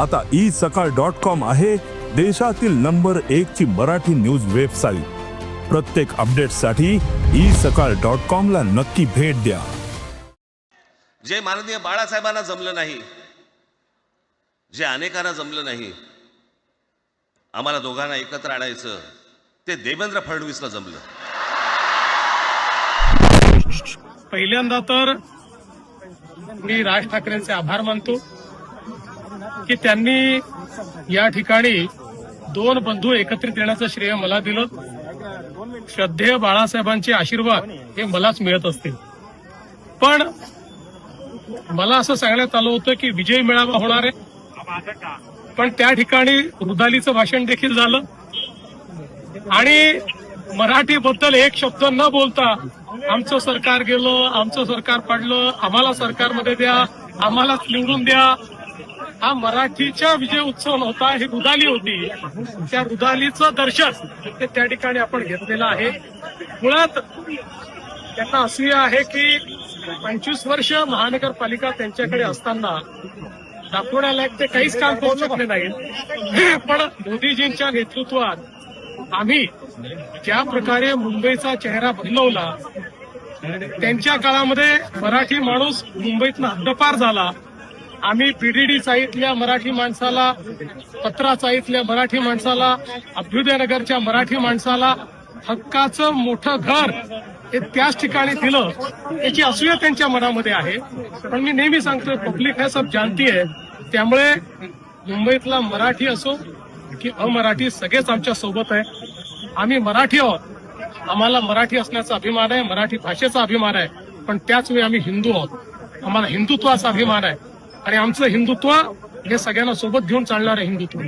आता ई सकाळ dot com आहे देशातील नंबर एक ची मराठी न्यूज वेबसाईट. प्रत्येक अपडेटसाठी ई सकाळ डॉट कॉम ला नक्की भेट द्या. जे माननीय बाळासाहेबांना जमलं नाही जे अनेकांना जमलं नाही आम्हाला दोघांना एकत्र आणायचं ते देवेंद्र फडणवीसला जमलं. पहिल्यांदा तर मी राज ठाकरेंचे आभार मानतो. की त्यांनी या ठिकाणी दोन बंधू एकत्रित येण्याचं श्रेय मला दिलं. श्रद्धेय बाळासाहेबांचे आशीर्वाद हे मलाच मिळत असतील. पण मला असं सांगण्यात आलं होतं की विजय मेळावा होणार आहे. पण त्या ठिकाणी रुदालीचं भाषण देखील झालं. आणि मराठीबद्दल एक शब्द न बोलता आमचं सरकार गेलं आमचं सरकार पडलं आम्हाला सरकारमध्ये द्या आम्हालाच निवडून द्या हा मराठीच्या विजय उत्सव नव्हता ही रुदाली होती. त्या रुदालीचं दर्शन ते त्या ठिकाणी आपण घेतलेलं आहे. मुळात त्यांना असूया आहे की पंचवीस वर्ष महानगरपालिका त्यांच्याकडे असताना दाखवण्यालायक ते काहीच काम करू शकले नाही. पण मोदीजींच्या नेतृत्वात आम्ही ज्या प्रकारे मुंबईचा चेहरा बदलवला त्यांच्या काळामध्ये मराठी माणूस मुंबईतनं हद्दपार झाला. आम्ही पीडीडी चाळीतल्या मराठी माणसाला पत्रा चाळीतल्या मराठी माणसाला अभ्युदयनगरच्या मराठी माणसाला हक्काचं मोठं घर हे त्याच ठिकाणी दिलं याची असूया त्यांच्या मनामध्ये आहे. पण मी नेहमी सांगतोय पब्लिक हे सब जानती आहे. त्यामुळे मुंबईतला मराठी असो की अमराठी सगळेच आमच्यासोबत आहे. आम्ही मराठी आहोत. आम्हाला मराठी असण्याचा अभिमान आहे मराठी भाषेचा अभिमान आहे. पण त्याच वेळी आम्ही हिंदू आहोत. आम्हाला हिंदुत्वाचा अभिमान आहे. आणि आमचं हिंदुत्व हे सगळ्यांना सोबत घेऊन चालणारं हिंदुत्व.